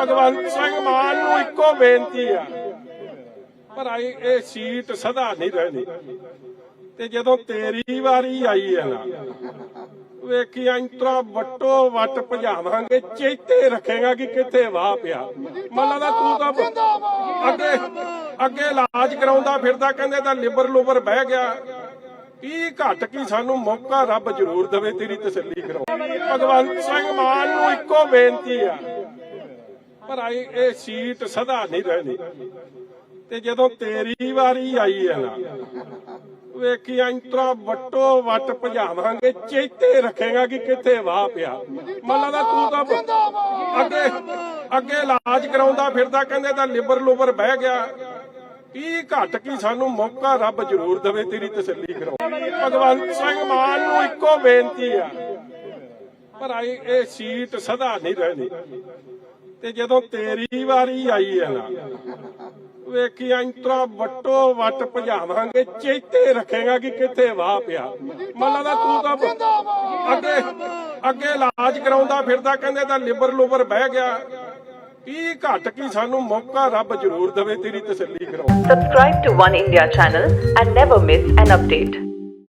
ਭਗਵੰਤ ਸਿੰਘ ਮਾਨ ਨੂੰ ਇੱਕੋ ਬੇਨਤੀ ਆ। ਪਰ ਆਈ, ਇਹ ਸੀਟ ਸਦਾ ਨਹੀਂ ਰਹਿਣੀ ਤੇ ਜਦੋਂ ਤੇਰੀ ਵਾਰੀ ਆਈ ਹੈ ਨਾ, ਵੇਖੀ ਅੰਤਰਾ ਵੱਟੋ ਵੱਟ ਭਜਾਵਾਂਗੇ, ਚੇਤੇ ਰੱਖੇਗਾ ਕਿ ਕਿੱਥੇ ਵਾਹ ਪਿਆ। ਮੰਨ ਲਾ ਤੂੰ ਤਾਂ ਅੱਗੇ ਅੱਗੇ ਇਲਾਜ ਕਰਾਉਂਦਾ ਫਿਰਦਾ, ਕਹਿੰਦੇ ਤਾਂ ਲਿਬਰ ਲੁਬਰ ਬਹਿ ਗਿਆ। ਕੀ ਘੱਟ ਕੀ ਸਾਨੂੰ ਮੌਕਾ ਰੱਬ ਜ਼ਰੂਰ ਦੇਵੇ ਤੇਰੀ ਤਸੱਲੀ ਕਰਾਉਣ। ਭਗਵੰਤ ਸਿੰਘ ਮਾਨ ਨੂੰ ਇੱਕੋ ਬੇਨਤੀ ਆ। ਪਰ ਇਹ ਸੀਟ ਸਦਾ ਨਹੀਂ ਰਹਿਣੀ। ਤੇ ਜਦੋਂ ਤੇਰੀ ਵਾਰੀ ਆਈ ਹੈ ਨਾ, ਵੇਖੀ ਅੰਤਰਾ ਵੱਟੋ ਵੱਟ ਭਜਾਵਾਂਗੇ, ਚੇਤੇ ਰੱਖੇਗਾ ਕਿ ਕਿੱਥੇ ਵਾਹ ਪਿਆ। ਮੰਨ ਲਾ ਤੂੰ ਤਾਂ ਅੱਗੇ ਅੱਗੇ ਇਲਾਜ ਕਰਾਉਂਦਾ ਫਿਰਦਾ, ਕਹਿੰਦੇ ਤਾਂ ਲਿਬਰ ਲੁਬਰ ਬਹਿ ਗਿਆ। ਕੀ ਘਟ ਕੀ ਸਾਨੂੰ ਮੌਕਾ ਰੱਬ ਜ਼ਰੂਰ ਦੇਵੇ ਤੇਰੀ ਤਸੱਲੀ ਕਰਾਉਣ। ਭਗਵੰਤ ਸਿੰਘ ਮਾਨ ਨੂੰ ਇੱਕੋ ਬੇਨਤੀ ਆ। ਪਰ ਆਈ ਇਹ ਸੀਟ ਸਦਾ ਨਹੀਂ ਰਹਿਣੀ ਤੇ ਜਦੋਂ ਤੇਰੀ ਵਾਰੀ ਆਈ ਹੈ ਨਾ, ਵੇਖੀ ਅੰਤਰਾ ਵੱਟੋ ਵੱਟ ਭਜਾਵਾਂਗੇ, ਚੇਤੇ ਰੱਖੇਗਾ ਕਿ ਕਿੱਥੇ ਵਾਹ ਪਿਆ। ਮੰਨ ਲਾ ਤੂੰ ਤਾਂ ਅੱਗੇ ਅੱਗੇ ਇਲਾਜ ਕਰਾਉਂਦਾ ਫਿਰਦਾ, ਕਹਿੰਦੇ ਤਾਂ ਲਿਬਰ ਲੁਬਰ ਬਹਿ ਗਿਆ। ਕੀ ਘਟ ਕੀ ਸਾਨੂੰ ਮੌਕਾ ਰੱਬ ਜ਼ਰੂਰ ਦੇਵੇ ਤੇਰੀ ਤਸੱਲੀ ਕਰਾਉਣ subscribe to One India channel and never miss an update.